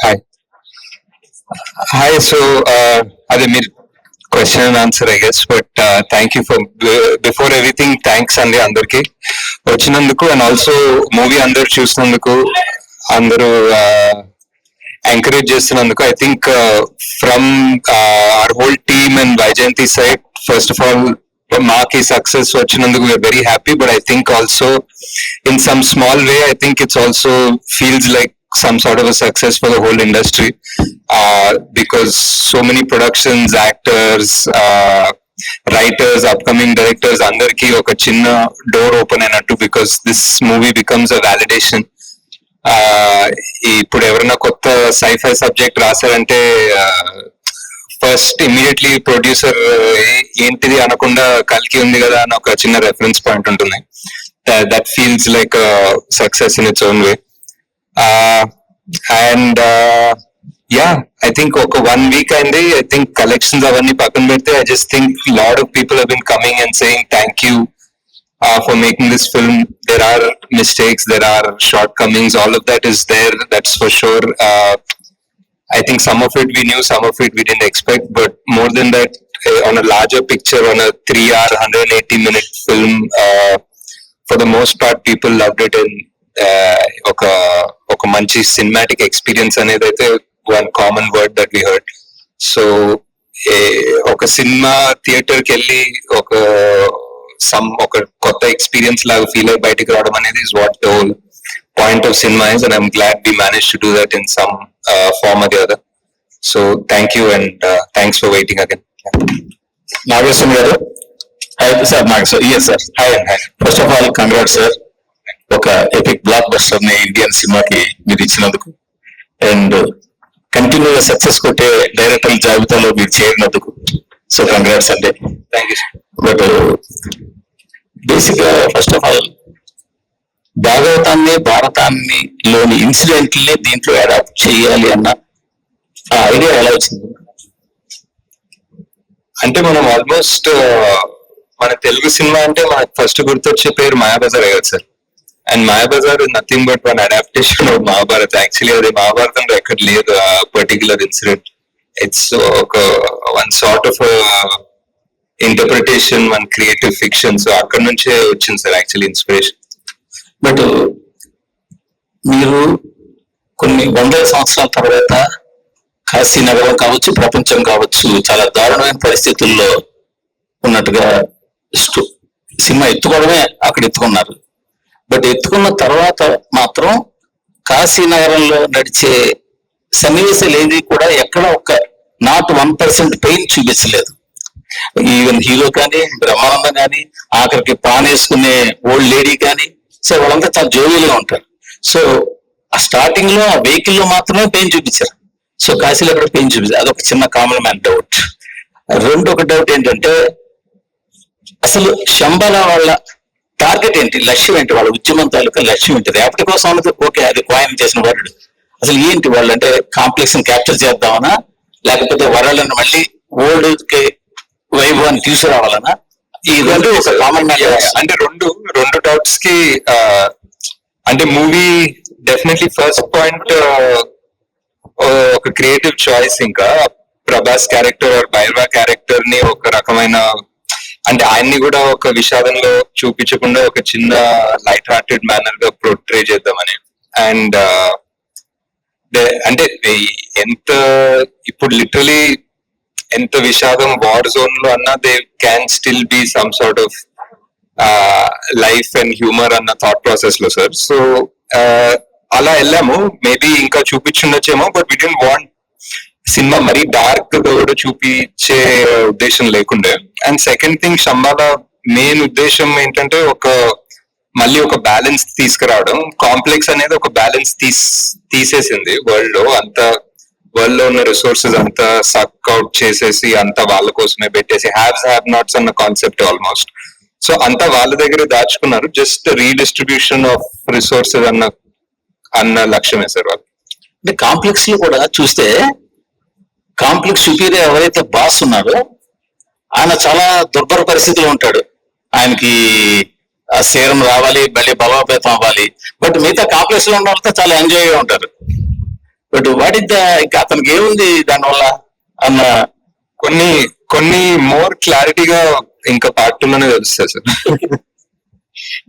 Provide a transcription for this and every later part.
Hi hi so అదే మీరు question and answer I guess but thank you for before everything thanks అండి అందరికి. వచ్చినందుకు అండ్ ఆల్సో మూవీ అందరు చూసినందుకు అందరూ ఎంకరేజ్ చేస్తున్నందుకు I think from our whole team and Vyjayanthi side first of all మాకి సక్సెస్ వచ్చినందుకు we are very happy but I think also in some small way I think it's also feels like some sort of a success for the whole industry uh, because so many productions, actors, uh, writers, upcoming directors, అందరికి ఒక చిన్న door open అయినట్టు because this movie becomes a validation ఇప్పుడు ఎవరైనా కొత్త sci-fi subject రాశారంటే first immediately producer ఏంటిది అనకుండా కలికి ఉంది కదా అని ఒక చిన్న రెఫరెన్స్ పాయింట్ ఉంటుంది that feels like success in its own way and yeah I think ఒక వన్ వీక్ అయింది ఐ థింక్ కలెక్షన్స్ అవన్నీ పక్కన పెడితే I just think lot of people when coming and saying thank you for making this film there are mistakes there are shortcomings all of that is there that's for sure I think some of it we knew, some of it we didn't expect, but more than that, uh, on a larger picture, on a three hour, 180 minute film, uh, for the most part, people loved it and uh, ఒక ఒక మంచి cinematic experience అనేది అయితే one common word that we heard so ఒక cinema థియేటర్కి వెళ్ళి ఒక some ఒక కొత్త ఎక్స్పీరియన్స్ లాగా ఫీల్ అయ్యి బయటకు రావడం అనేది is what the whole point of cinema is, and I'm glad we managed to do that in some uh, form or the other. So thank you and uh, thanks for waiting again. Nageshwaram గారు sir Nageshwar yes sir Hi and hi. First of all congrat sir ఒక epic బ్లాక్ బస్టర్ని Indian సినిమాకి మీరు ఇచ్చినందుకు and continue success కొట్టే director జాబితాలో మీరు చేరినందుకు సో కంగ్రాట్స్ అండి you. sir. బట్ బేసిక్గా ఫస్ట్ ఆఫ్ ఆల్ భాగవతాన్ని భారతాన్ని లోని ఇన్సిడెంట్ని దీంట్లో అడాప్ట్ చేయాలి అన్న ఆ ఐడియా ఎలా వచ్చింది అంటే మనం ఆల్మోస్ట్ మన తెలుగు సినిమా అంటే మనకు ఫస్ట్ గుర్తొచ్చే పేరు మాయాబజార్ కదా sir and Mayabazar nothing but one adaptation of Mahabharat actually అది మహాభారతంలో ఎక్కడ లేదు ఆ పర్టికులర్ ఇన్సిడెంట్ ఇట్స్ ఒక one sort of interpretation one creative fiction so అక్కడ నుంచే వచ్చింది సార్ యాక్చువల్లీ ఇన్స్పిరేషన్ బట్ మీరు కొన్ని వందల సంవత్సరాల తర్వాత కాశీ నగరం కావచ్చు ప్రపంచం కావచ్చు చాలా దారుణమైన పరిస్థితుల్లో ఉన్నట్టుగా సినిమా ఎత్తుకోవడమే అక్కడ ఎత్తుకున్నారు. బట్ ఎత్తుకున్న తర్వాత మాత్రం కాశీ నగరంలో నడిచే సన్నివేశాలు ఏది కూడా ఎక్కడ ఒక నాట్ వన్ పర్సెంట్ పెయిన్ చూపించలేదు. ఈవెన్ హీరో కానీ బ్రహ్మానందం కానీ ఆఖరికి పాన్ వేసుకునే ఓల్డ్ లేడీ కానీ సో వాళ్ళంతా చాలా జోవియల్గా ఉంటారు. సో ఆ స్టార్టింగ్లో ఆ వెహికల్లో మాత్రమే పెయిన్ చూపించారు. సో కాశీలో కూడా పెయిన్ చూపించారు. అదొక చిన్న కామన్ మ్యాన్ డౌట్ రెండు ఒక డౌట్ ఏంటంటే అసలు శంబల వాళ్ళ టార్గెట్ ఏంటి? లక్ష్యం ఏంటి? వాళ్ళ ఉద్యమం తాలూకా లక్ష్యం ఏంటి? రేపటి కోసం అన్నది ఓకే అది కాయిన్ చేసిన వరుడు. అసలు ఏంటి వాళ్ళు అంటే కాంప్లెక్స్ క్యాప్చర్ చేద్దామనా? లేకపోతే వరల్డ్ మళ్ళీ ఓల్డ్కి వైభవాన్ని తీసుకురావాలనా? ఈ రెండు ఒక కామన్ మ్యాన్ అంటే రెండు రెండు డౌట్స్కి అంటే మూవీ డెఫినెట్లీ ఫస్ట్ పాయింట్ ఒక క్రియేటివ్ చాయిస్ ఇంకా. ప్రభాస్ క్యారెక్టర్ భైరవ క్యారెక్టర్ని ఒక రకమైన అంటే ఆయన్ని కూడా ఒక విషాదంలో చూపించకుండా ఒక చిన్న లైట్ హార్టెడ్ మేనర్గా ప్రొట్రే చేద్దామని అండ్ uh, అంటే ఎంత ఇప్పుడు లిటరలీ ఎంత విషాదం వార్ జోన్లో అన్నా they can still be some sort of life and humour అన్న థాట్ ప్రాసెస్లో సార్ సో అలా వెళ్ళాము. మేబీ ఇంకా చూపించుండొచ్చేమో but we didn't want cinema మరీ డార్క్ కూడా చూపించే ఉద్దేశం లేకుండే. And second thing Shambala main ఉద్దేశం ఏంటంటే ఒక మళ్ళీ ఒక బ్యాలెన్స్ తీసుకురావడం. కాంప్లెక్స్ అనేది ఒక బ్యాలెన్స్ తీస్ తీసేసింది వరల్డ్లో. అంత వరల్డ్లో ఉన్న రిసోర్సెస్ అంతా సక్ అవుట్ చేసేసి అంతా వాళ్ళ కోసమే పెట్టేసి హ్యావ్స్ హ్యావ్ నాట్స్ అన్న కాన్సెప్ట్ ఆల్మోస్ట్ సో అంతా వాళ్ళ దగ్గర దాచుకున్నారు. జస్ట్ రీడిస్ట్రిబ్యూషన్ ఆఫ్ రిసోర్సెస్ అన్న అన్న లక్ష్యమే సార్ వాళ్ళు. అంటే కాంప్లెక్స్లో కూడా చూస్తే కాంప్లెక్స్ సుపీరియర్ ఎవరైతే బాస్ ఉన్నారో ఆయన చాలా దుర్భర పరిస్థితిలో ఉంటాడు. ఆయనకి ఆ సేరం రావాలి మళ్ళీ బలోపేతం అవ్వాలి. బట్ మిగతా కాంప్లెక్స్లో ఉన్న వాళ్ళతో చాలా ఎంజాయ్గా ఉంటారు. బట్ వాట్ ఇంకా అతనికి ఏముంది దానివల్ల అన్న? కొన్ని కొన్ని మోర్ క్లారిటీగా ఇంకా పార్ట్లోనే తెలుస్తుంది sir.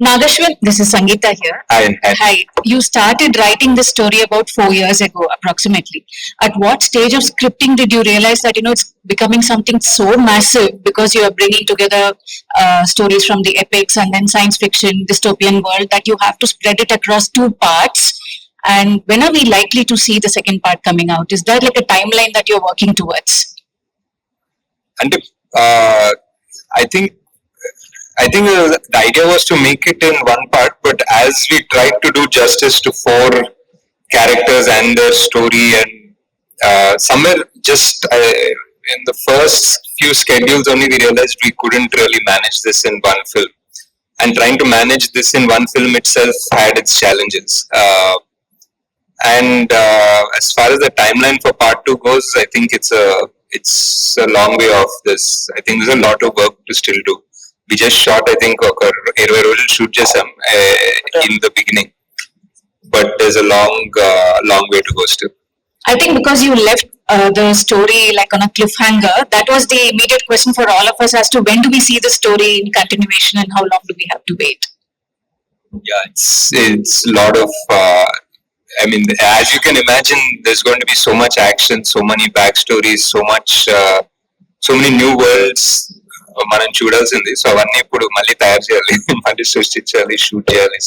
Nagashwin, this is Sangeeta here. Hi, hi. Hi. You started writing this story about four years ago, approximately. At what stage of scripting did you realize that you know it's becoming something so massive because you are bringing together uh, stories from the epics and then science fiction, dystopian world that you have to spread it across two parts? And when are we likely to see the second part coming out? Is there like a timeline that you're working towards? And uh, I think I think uh, the idea was to make it in one part, but as we tried to do justice to four characters and their story, and uh, somewhere just uh, in the first few schedules only, we realized we couldn't really manage this in one film. And trying to manage this in one film itself had its challenges. Uh, and uh, as far as the timeline for part two goes, I think it's a it's a long way off. This I think there's a lot of work to still do. we just shot i think ఒక ఇరవై రోజులు shoot చేసాం in the beginning but there's a long uh, long way to go still I think because you left uh, the story like on a cliffhanger, that was the immediate question for all of us as to when do we see the story in continuation and how long do we have to wait? yeah it's it's a lot of uh, i mean as you can imagine there's going to be so much action so many backstories so much uh, so many new worlds uh, మనం చూడాల్సింది. So అవన్నీ ఇప్పుడు మళ్ళీ తయారు చేయాలి. మళ్ళీ సృష్టించాలి shoot చేయాలి.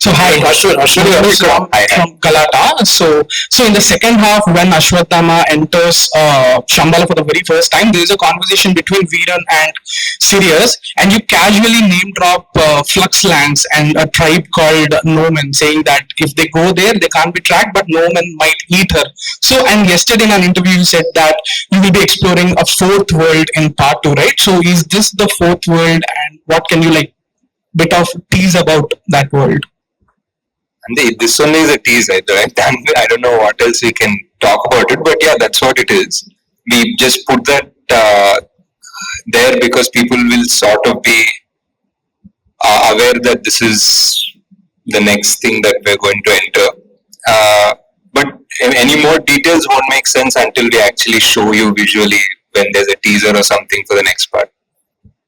So hi, Ashwin, Ashwin here from, Hi, hi. from Kalata. So, so in the second half, when Ashwatthama enters uh, Shambhala for the very first time, there is a conversation between Veeran and Sirius, and you casually name drop uh, Flux Lands and a tribe called Nomen, saying that if they go there, they can't be tracked, but Nomen might eat her. So, and yesterday in an interview, you said that you will be exploring a fourth world in part two, right? So, is this the fourth world, and what can you like? bit of tease about that world. And this only is a tease, right? I don't know what else we can talk about it, but yeah, that's what it is. We just put that uh, there because people will sort of be uh, aware that this is the next thing that we're going to enter. Uh, but any more details won't make sense until we actually show you visually when there's a teaser or something for the next part.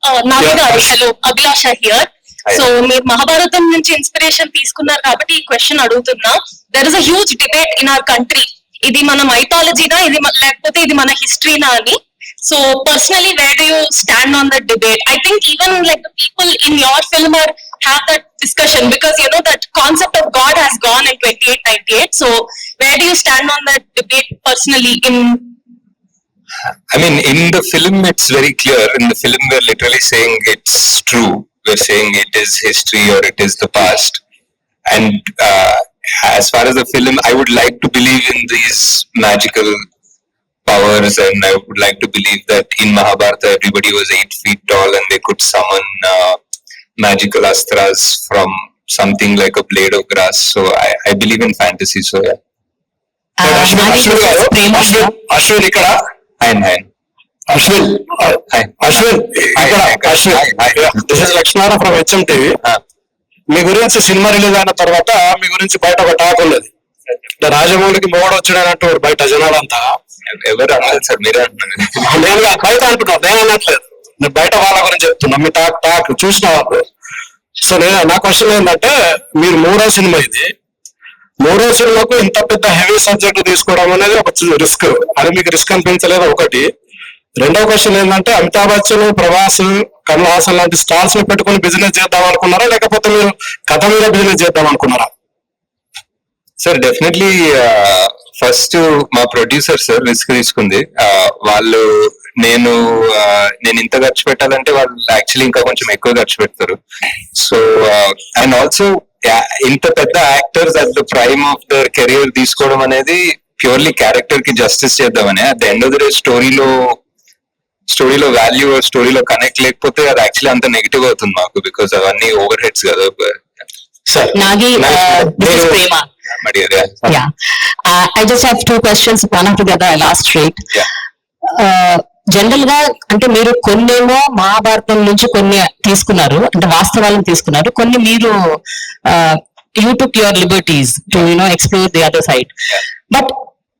Uh, Naviga, yeah. hello, Abhilasha here. So మీరు మహాభారతం నుంచి inspiration తీసుకున్నారు కాబట్టి ఈ question అడుగుతున్నా. There is a huge debate in our country ఇది మన మైథాలజీనా ఇది మ- లేకపోతే ఇది మన హిస్టరీనా అని. So personally where do you stand on that debate I think even like the people in your film are have that discussion because you know that concept of God has gone in twenty eight ninety eight so where do you stand on that debate personally in I mean, in the film, it's very clear. In the film, we're literally saying it's true. we're saying it is history or it is the past. And uh, as far as the film, I would like to believe in these magical powers, and I would like to believe that in Mahabharata, everybody was eight feet tall and they could summon uh, magical astras from something like a blade of grass. So I, I believe in fantasy. So yeah. Uh, Ashwin, Ashwin, Ashwin, Ashwin, Ashwin, Ashwin, Ashwin, Ashwin, Ashwin. Ashwin. Ashwin. This is Lakshmana from HM TV మీ గురించి cinema release అయిన తర్వాత మీ గురించి బయట ఒక talk ఉన్నది. రాజమౌళికి మొగడు వచ్చాడన్నట్టు బయట జనాలంతా. ఎవరు అనలేదు సార్? మీరే అంటున్నారు. నేను బయట అంటున్నాను నేను అనట్లేదు. నేను బయట వాళ్ళ గురించి చెప్తున్నా. మీ టాక్ టాక్ చూసిన వాళ్ళు సో నేను నా క్వశ్చన్ ఏంటంటే మీరు మూడో సినిమా ఇది. మూడో సినిమాకు ఇంత పెద్ద హెవీ సబ్జెక్ట్ తీసుకోవడం అనేది ఒక రిస్క్ అది మీకు రిస్క్ అనిపించలేదు? ఒకటి. రెండో క్వశ్చన్ ఏంటంటే అమితాబ్ బచ్చన్ ప్రభాస్ కమల్ హాసన్ లాంటి స్టార్స్ని పెట్టుకుని బిజినెస్ చేద్దాం అనుకున్నారా? లేకపోతే మీరు కథ మీద బిజినెస్ చేద్దాం అనుకున్నారా? సార్ డెఫినెట్లీ ఫస్ట్ మా ప్రొడ్యూసర్ సార్ రిస్క్ తీసుకుంది. వాళ్ళు నేను నేను ఇంత ఖర్చు పెట్టాలంటే వాళ్ళు యాక్చువల్లీ ఇంకా కొంచెం ఎక్కువ ఖర్చు పెడతారు. సో అండ్ ఆల్సో ఇంత పెద్ద actors at the prime of their career తీసుకోవడం అనేది ప్యూర్లీ క్యారెక్టర్కి జస్టిస్ చేద్దామని at the end of the day స్టోరీలో స్టోరీలో వాల్యూ స్టోరీలో కనెక్ట్ లేకపోతే అది యాక్చువల్లీ అంత నెగిటివ్ అవుతుంది మాకు బికాస్ అవన్నీ ఓవర్ హెడ్స్ కదా జనరల్ uh, గా uh, uh, అంటే మీరు కొన్నేమో మహాభారతం నుంచి కొన్ని తీసుకున్నారు అంటే వాస్తవాలను తీసుకున్నారు. కొన్ని మీరు you took your liberties to you know explore the other side but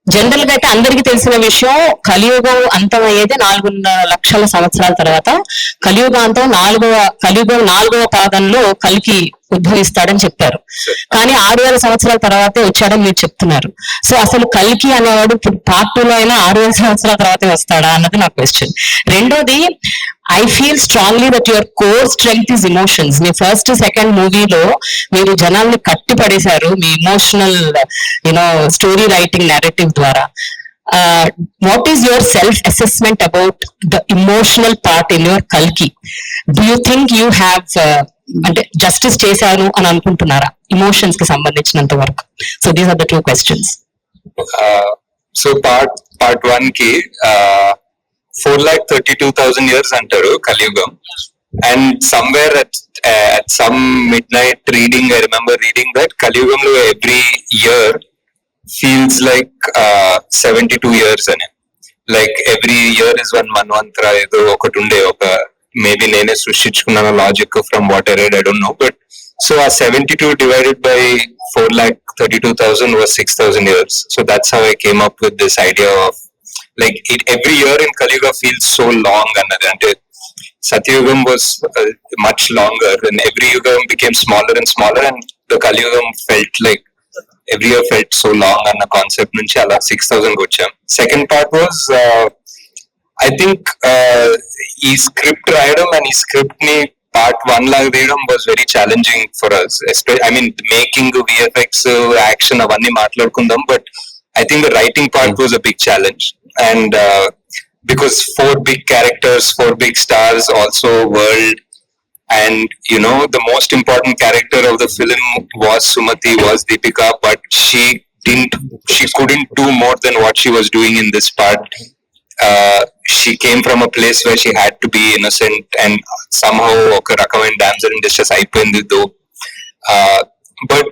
జనరల్గా అయితే అందరికీ తెలిసిన విషయం కలియుగం అంతం అయ్యేది నాలుగున్నర లక్షల సంవత్సరాల తర్వాత. కలియుగాంతం నాలుగవ కలియుగం నాలుగవ పాదంలో కలికి ఉద్భవిస్తాడని చెప్పారు. కానీ ఆరు వేల సంవత్సరాల తర్వాతే వచ్చాడని మీరు చెప్తున్నారు. సో అసలు కల్కి అనేవాడు ఇప్పుడు పార్ట్ టూ లో అయినా ఆరు వేల సంవత్సరాల తర్వాతే వస్తాడా అన్నది నా క్వశ్చన్ రెండోది I feel strongly that your core strength is emotions me first second మూవీలో మీరు జనాల్ని కట్టి పడేశారు మీ emotional you know story writing narrative ద్వారా. What is your self assessment about the emotional part in your కల్కి do you think you have అంటే justice చేశారు అని అనుకుంటున్నారా? ఇమోషన్స్కి సంబంధించినంత వరకు. So these are the two questions so part part వన్కి four lakh thirty two thousand years అంటారు కలియుగం. And somewhere at some midnight reading I remember reading that కలియుగంలో every year feels like seventy two years అని. Like every year is one Manvantara ఏదో ఒకటి ఉండే ఒక maybe నేనే సృష్టించుకున్న logic from what I read I don't know. But so ఆ seventy two divided by four lakh thirty two thousand was six thousand years so that's how I came up with this idea of like it every year in Kaliyuga feels so long అన్నది. అంటే సత్యయుగం was much longer and every యుగం became smaller and smaller and the కలియుగం felt like every year felt so long అన్న concept నుంచి అలా six thousand వచ్చాం. Second part was I think uh, ఈ script రాయడం అండ్ ఈ స్క్రిప్ట్ ని పార్ట్ వన్ లాగా తీయడం was very challenging for us I mean making VFX action అవన్నీ మాట్లాడుకుందాం but I think the writing part was a big challenge and because four big characters four big stars also world and you know the most important character of the film was Sumati was Deepika but she didn't she couldn't do more than what she was doing in this part uh, she came from a place where she had to be innocent and somehow ఒక రకమైన damsel in distress అయిపోయింది though uh, but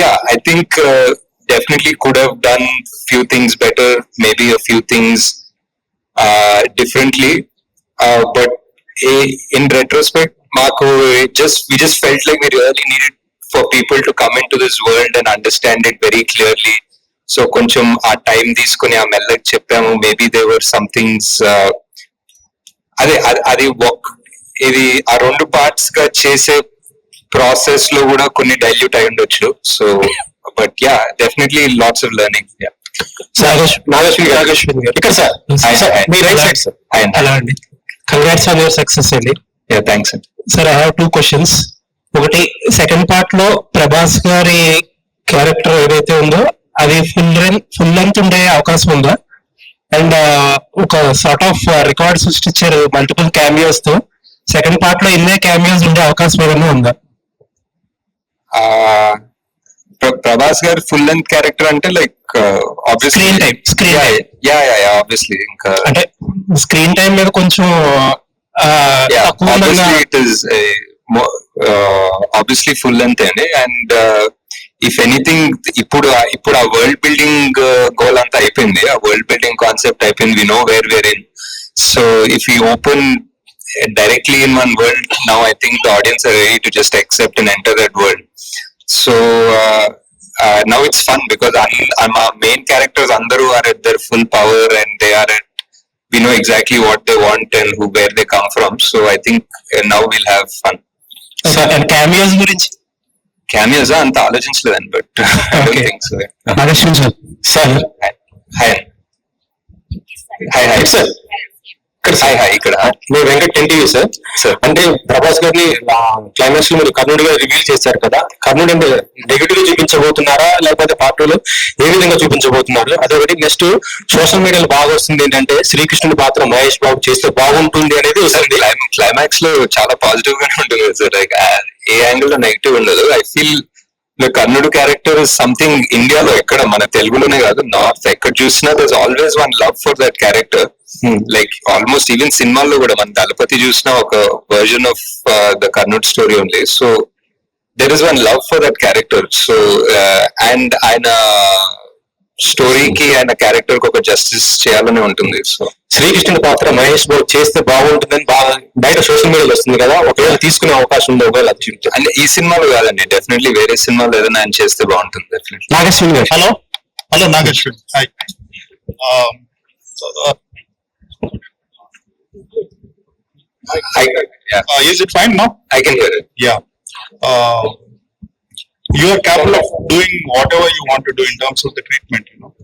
yeah I think uh, definitely could have done few things better maybe a few things uh, differently uh, but a- in retrospect మాకు just we just felt like we really needed for people to come into this world and so కొంచెం ఆ time తీసుకుని ఆ మెల్లకి చెప్పాము. Maybe దేవర్ somethings అదే అది- ఇది ఆ రెండు పార్ట్స్గా చేసే ప్రాసెస్లో కూడా కొన్ని డైల్యూట్ అయి ఉండొచ్చు. So but yeah definitely lots of learning ఇక్కడ సార్ సార్, మీ రైట్ సైడ్ సార్. అలా అండి. కంగ్రాట్స్ ఆన్ యువర్ సక్సెస్ అండి యా థ్యాంక్స్ అండి sir I have two questions ఒకటి సెకండ్ పార్ట్లో ప్రభాస్ గారి క్యారెక్టర్ ఏదైతే ఉందో అది ఫుల్ ఫుల్ లెంత్ ఉండే అవకాశం ఉందా? అండ్ ఒక సార్ట్ ఆఫ్ రికార్డ్ సృష్టించారు మల్టిపుల్ క్యామియోస్తో. సెకండ్ పార్ట్లో ఇన్నే క్యామియోస్ ఉండే అవకాశం ఏదైనా ఉందా? ప్రభాస్ గారి ఫుల్ లెంత్ క్యారెక్టర్ అంటే like time, screen time. Yeah yeah yeah obviously ఇంకా అంటే స్క్రీన్ టైం మీద కొంచెం ఆబ్వియస్లీ ఫుల్ లెంత్ అండి. అండ్ ఇఫ్ ఎనీథింగ్ ఇప్పుడు ఆ- ఇప్పుడు ఆ వరల్డ్ బిల్డింగ్ గోల్ అంతా అయిపోయింది ఆ వరల్డ్ బిల్డింగ్ కాన్సెప్ట్ అయిపోయింది we know where where in so if you open directly in one world now I think the audience are ready to just accept and enter that world so uh, uh, now it's fun because un- I'm, our main characters andaru are at their full power and they are at we know exactly what they want and who where they come from so i think uh, now we'll have fun and cameos గురించి cameos ah, అంత ఆలోచించలేదండి but sir hi hi hi sir hi hi ఇక్కడ. మీ Venkat NTV sir sir అంటే ప్రభాస్ గారిని క్లైమాక్స్లో మీరు కర్ణుడిగా reveal చేశారు కదా. కర్ణుడు అంటే నెగిటివ్గా చూపించబోతున్నారా? లేకపోతే పార్ట్లో ఏ విధంగా చూపించబోతున్నారు? అదొకటి. నెక్స్ట్ సోషల్ మీడియాలో బాగా వస్తుంది ఏంటంటే శ్రీకృష్ణుడి పాత్ర మహేష్ బాబు చేస్తే బాగుంటుంది అనేది వస్తుంది క్లైమాక్స్లో చాలా పాజిటివ్ గానే ఉంటుంది సార్ లైక్ ఏ యాంగిల్లో నెగిటివ్ ఉండదు. I feel Karnudu character something ఇండియాలో ఎక్కడ మన తెలుగులోనే కాదు నార్త్ ఎక్కడ చూసినా there always one love for that character like almost even సినిమాల్లో కూడా మన దళపతి చూసిన ఒక version of the కర్ణుడ్ story only so there is one love for that character so and ఆయన స్టోరీకి ఆయన క్యారెక్టర్కి ఒక జస్టిస్ చేయాలని ఉంటుంది. సో శ్రీకృష్ణుడి పాత్ర మహేష్ బాబు చేస్తే బాగుంటుందని బాగా బయట సోషల్ మీడియాలో వస్తుంది కదా ఒకవేళ తీసుకునే అవకాశం ఉందో ఒకవేళ అంటే ఈ సినిమాలో కాదండి డెఫినెట్లీ వేరే సినిమాలో ఏదైనా ఆయన చేస్తే బాగుంటుంది డెఫినెట్లీ. నాగేశ్వరి గారు. Um, so, uh, I, yeah, uh, is it fine now? I can you are capable of doing whatever you want to do in terms of the treatment, you know.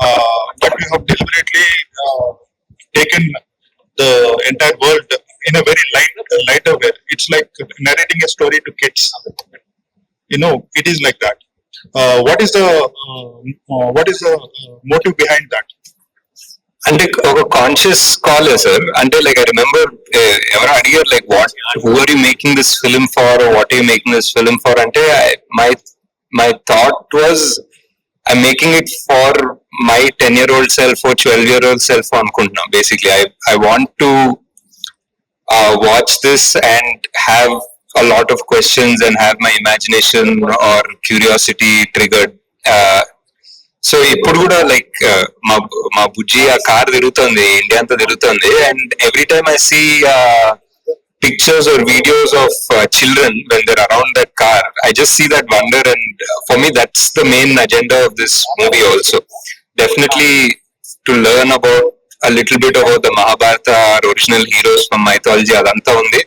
Uh, but you have deliberately uh, taken the entire world in a very light, lighter way. It's like narrating a story to kids. You know, it is like that. Uh, what is the uh, uh, what is the motive behind that? అంటే ఒక conscious call sir అంటే like I remember ఎవరో అడిగారు like what who are you making this film for what you making this film for అంటే my my thought was I making it for my ten year old self twelve year old self అనుకుంటున్నాం basically I I want to watch this and have a lot of questions and have my imagination or curiosity triggered. So ఇప్పుడు కూడా like uh, మా మా బుజ్జి ఆ car తిరుగుతుంది India అంతా తిరుగుతుంది. And every time I see pictures or videos of children when they're around that car I just see that wonder and for me that's the main agenda of this movie also definitely to learn about a little bit about the Mahabharata, our original heroes from mythology, అదంతా ఉంది.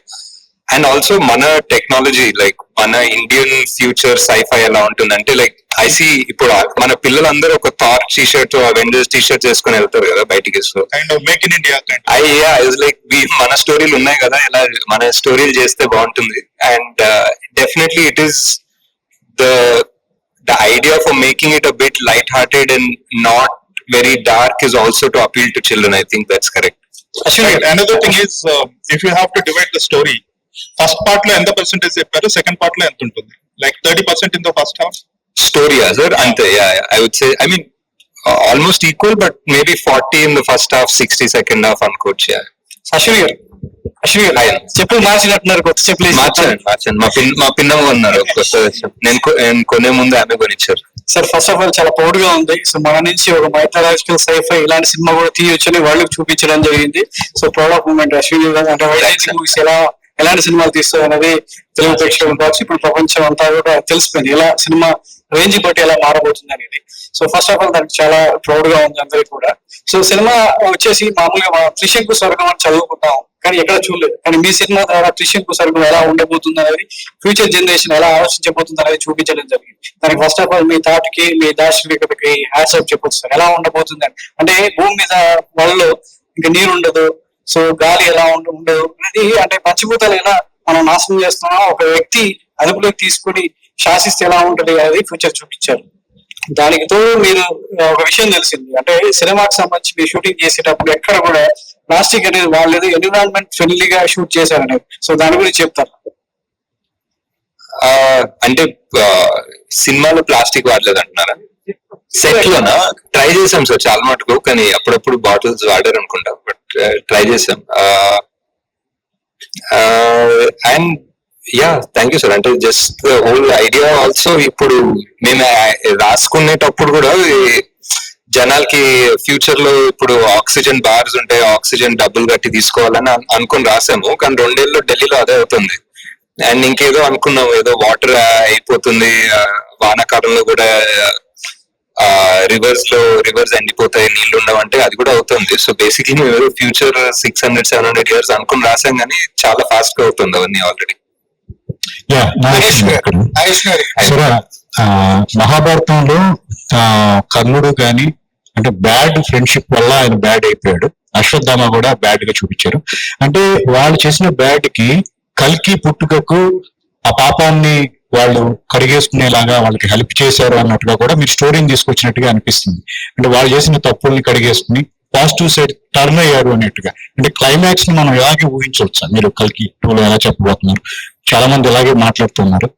And also మన technology like మన Indian future sci-fi ఎలా ఉంటుంది అంటే like I see ఇప్పుడు మన పిల్లలందరూ ఒక Thor T-shirt Avengers T shirt చేసుకుని వెళ్తారు కదా బయటికి India kind of. I like మన స్టోరీలు ఉన్నాయి కదా ఇలా మన స్టోరీలు చేస్తే బాగుంటుంది and definitely it is the the idea for making it a bit light hearted and not very dark is also to appeal to children I think that's correct Right. Another thing is, uh, if you have to divide the story, first part లో ఎంత percentage చెప్పారు? Second పార్ట్లో ఎంత ఉంటుంది? Like thirty percent in the first half story sir అంతే I would say I mean almost equal but maybe forty in the first half sixty second half అనుకోవచ్చు. అశ్విని గారు అశ్విని గారు ఆయన. చెప్పులు మార్చినట్టున్నారు కొత్త చెప్పులు వేసి. మార్చండి మార్చండి మా పిన్ మా పిన్నమ్మ ఉన్నారు కొత్త విషయం. నేను కొనే ముందు ఆమె కొనిచ్చారు. సార్ ఫస్ట్ ఆఫ్ ఆల్ చాలా ప్రౌడ్గా ఉంది. సో మన నుంచి ఒక మైథాలజికల్ సైఫై ఇలాంటి సినిమా కూడా తీయొచ్చని వాళ్ళకి చూపించడం జరిగింది. So proud of moment Ashwini గారు. అంటే ఎలా ఎలాంటి సినిమాలు తీస్తావు అనేది తెలుగు ప్రేక్షకులు కావచ్చు ఇప్పుడు ప్రపంచం అంతా కూడా తెలిసిపోయింది. ఎలా సినిమా రేంజ్ బట్టి ఎలా మారబోతుంది అనేది. సో ఫస్ట్ ఆఫ్ ఆల్ దానికి చాలా ప్రౌడ్గా ఉంది అందరికి కూడా. సో సినిమా వచ్చేసి మామూలుగా త్రిశంకు స్వర్గం అని చదువుకుంటాం. కానీ ఎక్కడ చూడలేదు. కానీ మీ సినిమా ద్వారా త్రిశంకు స్వర్గం ఎలా ఉండబోతుంది అనేది ఫ్యూచర్ జనరేషన్ ఎలా ఆలోచించబోతుంది అనేది చూపించడం జరిగింది. దానికి ఫస్ట్ ఆఫ్ ఆల్ మీ థాట్కి మీ దార్శనికతకి హ్యాట్స్ చెప్పొచ్చు సార్. ఎలా ఉండబోతుంది అంటే భూమి మీద వాళ్ళు ఇంకా నీరు ఉండదు. సో గాలి ఎలా ఉండ- ఉండదు అనేది అంటే పంచభూతాలు ఎలా మనం నాశనం చేస్తున్నాం ఒక వ్యక్తి అదుపులోకి తీసుకుని శాసిస్తే ఎలా ఉంటది అనేది ఫ్యూచర్ చూపించారు. దానికి తోడు మీరు ఒక విషయం తెలిసింది. అంటే సినిమాకి సంబంధించి మీరు షూటింగ్ చేసేటప్పుడు ఎక్కడ కూడా ప్లాస్టిక్ అనేది వాళ్ళేదో ఎన్విరాన్మెంట్ ఫ్రెండ్లీగా షూట్ చేశారనేది. సో దాని గురించి చెప్తారు. ఆ, అంటే సినిమాలో ప్లాస్టిక్ వాడలేదు అంటున్నారా? సెట్ లోనా? ట్రై చేసాం సార్ చాలా మటుకు కానీ అప్పుడప్పుడు బాటిల్స్ వాడారు అనుకుంటా ట్రై చేసాం and ya thank you sir అంటే జస్ట్ హోల్ ఐడియా ఆల్సో ఇప్పుడు మేము రాసుకునేటప్పుడు కూడా జనాలకి ఫ్యూచర్లో ఇప్పుడు ఆక్సిజన్ బార్స్ ఉంటాయి ఆక్సిజన్ డబ్బులు కట్టి తీసుకోవాలని అనుకుని రాసాము. కానీ రెండేళ్ళు ఢిల్లీలో అదే అవుతుంది. అండ్ ఇంకేదో అనుకున్నాం ఏదో వాటర్ అయిపోతుంది వానాకాలంలో కూడా రివర్స్లో రివర్స్ ఎండిపోతాయి నీళ్ళు ఉండవంటే అది కూడా అవుతుంది. సో బేసిక్లీ మేము future six hundred seven hundred years అనుకుని రాసాం కానీ చాలా ఫాస్ట్గా అవుతుంది అవన్నీ ఆల్రెడీ యా నాగేశ్వర గారు. సరే, ఆ, మహాభారతంలో ఆ, కర్ణుడు గాని అంటే బ్యాడ్ ఫ్రెండ్షిప్ వల్ల ఆయన బ్యాడ్ అయిపోయాడు. అశ్వత్థామ కూడా బ్యాడ్గా చూపించారు. అంటే వాళ్ళు చేసిన బ్యాడ్కి కల్కి పుట్టుకకు ఆ పాపాన్ని వాళ్ళు కడిగేసుకునేలాగా వాళ్ళకి హెల్ప్ చేశారు అన్నట్టుగా కూడా మీరు స్టోరీని తీసుకొచ్చినట్టుగా అనిపిస్తుంది. అంటే వాళ్ళు చేసిన తప్పుల్ని కడిగేసుకుని పాజిటివ్ సైడ్ టర్న్ అయ్యారు అన్నట్టుగా. అంటే క్లైమాక్స్ని మనం ఇలాగే ఊహించవచ్చా మీరు కల్కి టూలో ఎలా చెప్పబోతున్నారు? చాలా మంది ఇలాగే మాట్లాడుతున్నారు.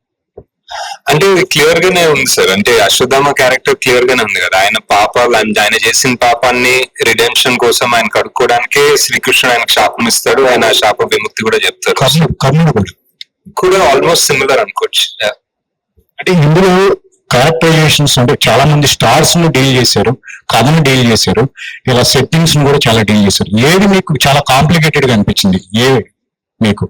అంటే క్లియర్ గానే ఉంది సార్. అంటే అశ్వత్థామ క్యారెక్టర్ క్లియర్ గానే ఉంది కదా. ఆయన పాపాలు ఆయన ఆయన చేసిన పాపాన్ని రిడెంప్షన్ కోసం ఆయన కడుక్కోవడానికే శ్రీకృష్ణుడు ఆయనకు శాపం ఇస్తాడు. ఆయన శాప విముక్తి కూడా చెప్తారు కర్ణుడు కూడా. కూడా ఆల్మోస్ట్ సిమిలర్ అనుకోవచ్చు. అంటే ఇందులో క్యారెక్టరైజేషన్స్ అంటే చాలా మంది స్టార్స్ను డీల్ చేశారు కథను డీల్ చేశారు ఇలా సెట్టింగ్స్ను కూడా చాలా డీల్ చేశారు. ఏది మీకు చాలా కాంప్లికేటెడ్గా అనిపించింది? ఏ మీకు?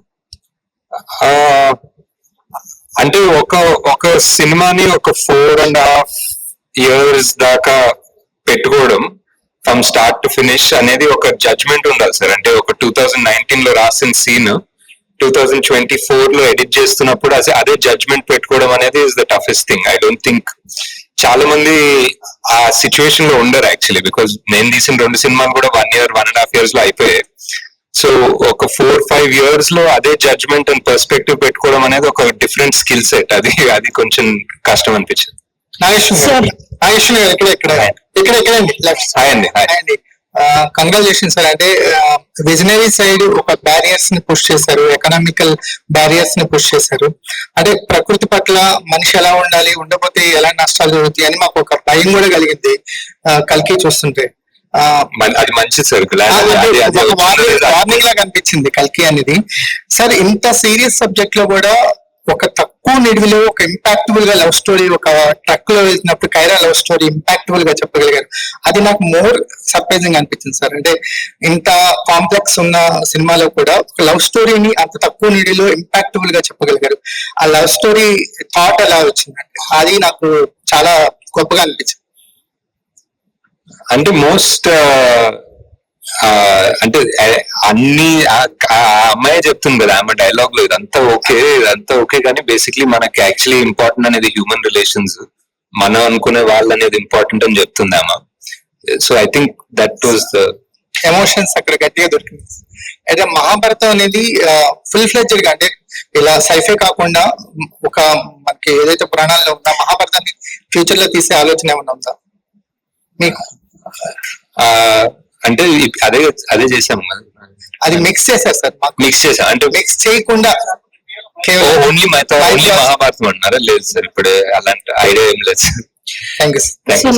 అంటే ఒక ఒక సినిమాని ఒక ఫోర్ అండ్ హాఫ్ ఇయర్స్ దాకా పెట్టుకోవడం ఫ్రమ్ స్టార్ట్ టు ఫినిష్ అనేది ఒక జడ్జ్మెంట్ ఉండాలి సార్. అంటే ఒక టూ థౌజండ్ నైన్టీన్లో రాసిన సీన్ టూ థౌజండ్ ట్వంటీ ఫోర్లో ఎడిట్ చేస్తున్నప్పుడు అదే అదే జడ్జ్మెంట్ పెట్టుకోవడం అనేది is the toughest thing I don't think చాలా మంది ఆ సిచ్యువేషన్లో ఉండరు యాక్చువల్లీ బికాస్ నేను తీసిన రెండు సినిమాలు కూడా one year one and half ఇయర్స్లో అయిపోయాయి సో ఒక ఫోర్ ఫైవ్ ఇయర్స్లో అదే జడ్జ్మెంట్ అండ్ పర్స్పెక్టివ్ పెట్టుకోవడం అనేది ఒక డిఫరెంట్ స్కిల్ సెట్ అది అది కొంచెం కష్టం అనిపించింది నాగేశ్వర నాగేశ్వర ఇక్కడ ఇక్కడ ఇక్కడ ఇక్కడ అండి లెఫ్ట్ హాయ్ అండి హాయ్ అండి కంగ్రాచులేషన్ సార్ అంటే విజనరీ సైడ్ ఒక బ్యారియర్స్ని పుష్ చేశారు ఎకనామికల్ బ్యారియర్స్ని పుష్ చేశారు. అంటే ప్రకృతి పట్ల మనిషి ఎలా ఉండాలి ఉండకపోతే ఎలా నష్టాలు జరుగుతాయి అని మాకు ఒక భయం కూడా కలిగింది కల్కి చూస్తుంటే. అది మంచి సర్కిల్ వార్నింగ్ లాగా అనిపించింది కల్కి అనేది. సార్ ఇంత సీరియస్ సబ్జెక్ట్లో కూడా ఒక తక్కువ నిడివిలో ఒక ఇంపాక్టబుల్గా లవ్ స్టోరీ ఒక ట్రక్లో వెళ్తున్నప్పుడు కైరా లవ్ స్టోరీ ఇంపాక్టబుల్గా చెప్పగలిగారు. అది నాకు మోర్ సర్ప్రైజింగ్ అనిపించింది సార్. అంటే ఇంత కాంప్లెక్స్ ఉన్న సినిమాలో కూడా ఒక లవ్ స్టోరీని అంత తక్కువ నిడిలో ఇంపాక్టబుల్గా చెప్పగలిగారు. ఆ లవ్ స్టోరీ థాట్ ఎలా వచ్చిందంటే అది నాకు చాలా గొప్పగా అనిపించింది. అంటే మోస్ట్ అంటే అన్ని అమ్మాయి చెప్తుంది కదా ఆమె డైలాగ్లో ఇదంతా ఓకే ఇదంతా ఓకే కానీ బేసిక్లీ మనకి యాక్చువల్లీ ఇంపార్టెంట్ అనేది హ్యూమన్ రిలేషన్స్ మనం అనుకునే వాళ్ళు అనేది ఇంపార్టెంట్ అని చెప్తుంది ఆమె. So I think that was the emotions అక్కడ గట్టిగా దొరికింది. అయితే మహాభారతం అనేది ఫుల్ ఫ్లెడ్జెడ్గా అంటే ఇలా సైఫే కాకుండా ఒక మనకి ఏదైతే పురాణాల్లో ఉందా మహాభారతాన్ని ఫ్యూచర్లో తీసే ఆలోచన ఏమైనా ఉందా? మీకు? అంటే అదే అదే చేసాం అది మిక్స్ చేశారు సార్ మాకు. మిక్స్ చేసాం అంటే మిక్స్ చేయకుండా కేవలం ఓన్లీ ఓన్లీ మహాభారతం అంటున్నారా? లేదు సార్ ఇప్పుడు అలాంటి ఐడియా ఏం లేదు సార్. Thank you So,